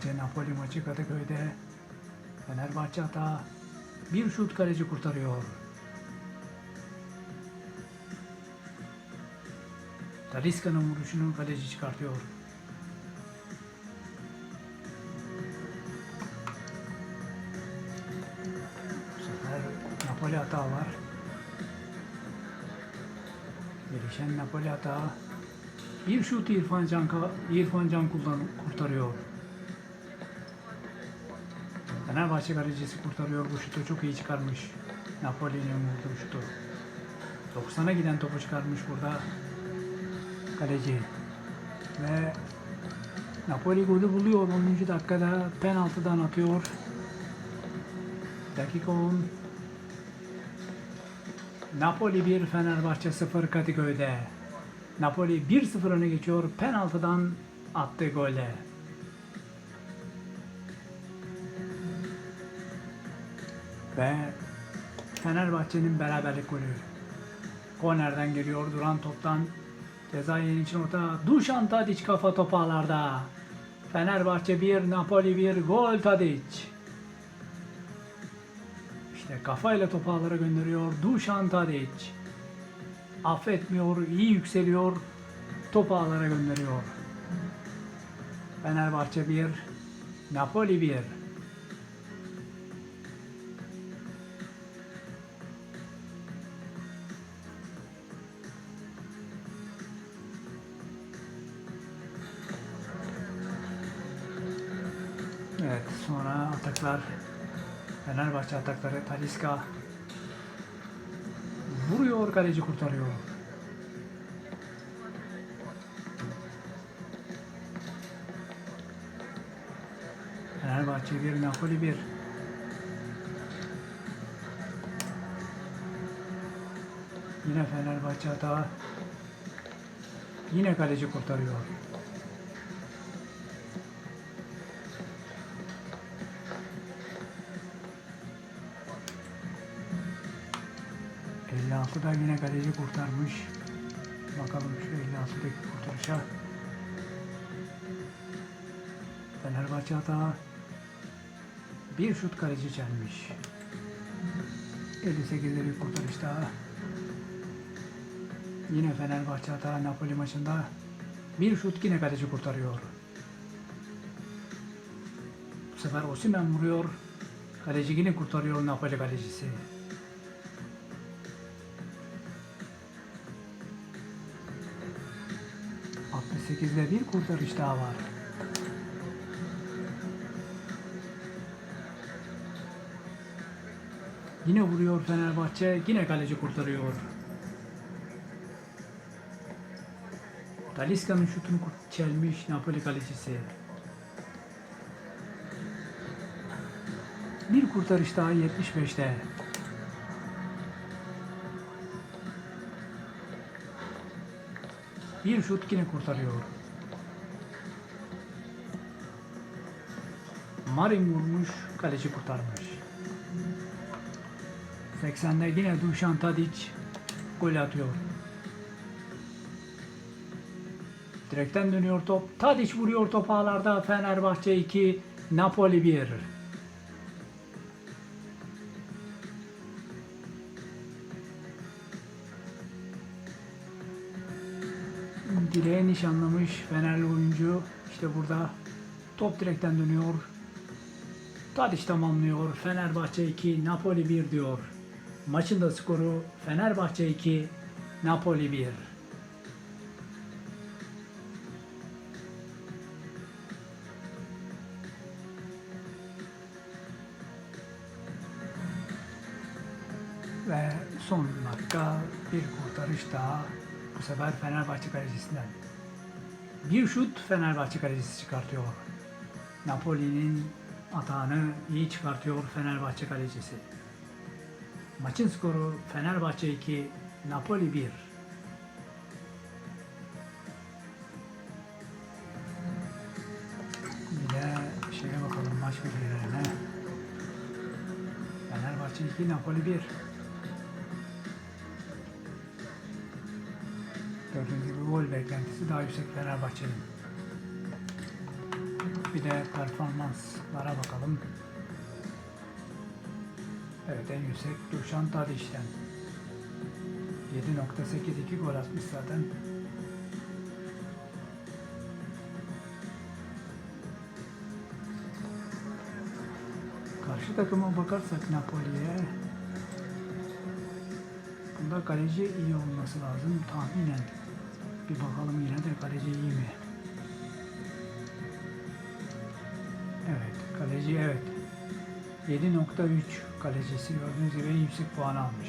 Fenerbahçe Napoli maçı Kadıköy'de. Fenerbahçe hata. Bir şut kaleci kurtarıyor. Talisca'nın vuruşunu kaleci çıkartıyor. Bu sefer Napoli hata var. Gelişen Napoli hata. Bir şut İrfan Can, İrfan Can kullan, kurtarıyor. Fenerbahçe kalecisi kurtarıyor bu şutu çok iyi çıkarmış. Napoli'nin vurduğu şutu. 90'a giden topu çıkarmış burada kaleci. Ve Napoli golü buluyor 10. dakikada penaltıdan atıyor. Dakika 10. Napoli 1 Fenerbahçe 0 Kadıköy'de. Napoli 1-0 öne geçiyor penaltıdan attığı golle. Ve Fenerbahçe'nin beraberlik golü. Kornerden geliyor duran toptan ceza yeni için orta. Dušan Tadić kafa topu ağlarda. Fenerbahçe 1, Napoli 1, gol Tadić. İşte kafayla topu ağlara gönderiyor Dušan Tadić. Affetmiyor, iyi yükseliyor, topu ağlara gönderiyor. Fenerbahçe 1, Napoli 1. Evet sonra ataklar Fenerbahçe atakları Talisca vuruyor kaleci kurtarıyor. Fenerbahçe 1 Napoli 1 Yine Fenerbahçe hata Yine kaleci kurtarıyor. Da yine kaleci kurtarmış. Bakalım şu 56'daki kurtarışa. Fenerbahçe hata. Bir şut kaleci çelmiş. 58'de bir kurtarış daha. Yine Fenerbahçe hata Napoli maçında. Bir şut yine kaleci kurtarıyor. Bu sefer Osimhen vuruyor. Kaleci yine kurtarıyor Napoli kalecisi. Sekizde bir kurtarış daha var. Yine vuruyor Fenerbahçe, yine kaleci kurtarıyor. Talisca'nın şutunu çelmiş Napoli kalecisi. Bir kurtarış daha 75'te. Bir şut yine kurtarıyor. Marin vurmuş, kaleci kurtarmış. 80'de yine Dušan Tadić gol atıyor. Direkten dönüyor top. Tadić vuruyor top ağlarda. Fenerbahçe 2, Napoli 1. direğe nişanlamış Fenerli oyuncu. İşte burada top direkten dönüyor. Tadiç tamamlıyor. Fenerbahçe 2, Napoli 1 diyor. Maçın da skoru Fenerbahçe 2, Napoli 1. Ve son dakika bir kurtarış daha bu sefer Fenerbahçe kalecisinden. Bir şut Fenerbahçe kalecisi çıkartıyor. Napoli'nin atağını iyi çıkartıyor Fenerbahçe kalecisi. Maçın skoru Fenerbahçe 2, Napoli 1. Bir de şeye bakalım maç bilgilerine. Fenerbahçe 2, Napoli 1. gol beklentisi daha yüksek Fenerbahçe'nin. Bir de performanslara bakalım. Evet en yüksek Duşan Tadiş'ten. 7.82 gol atmış zaten. Karşı takıma bakarsak Napoli'ye bunda kaleci iyi olması lazım tahminen. Bir bakalım yine de kaleci iyi mi? Evet, kaleci evet. 7.3 kalecisi gördüğünüz gibi yüksek puan almış.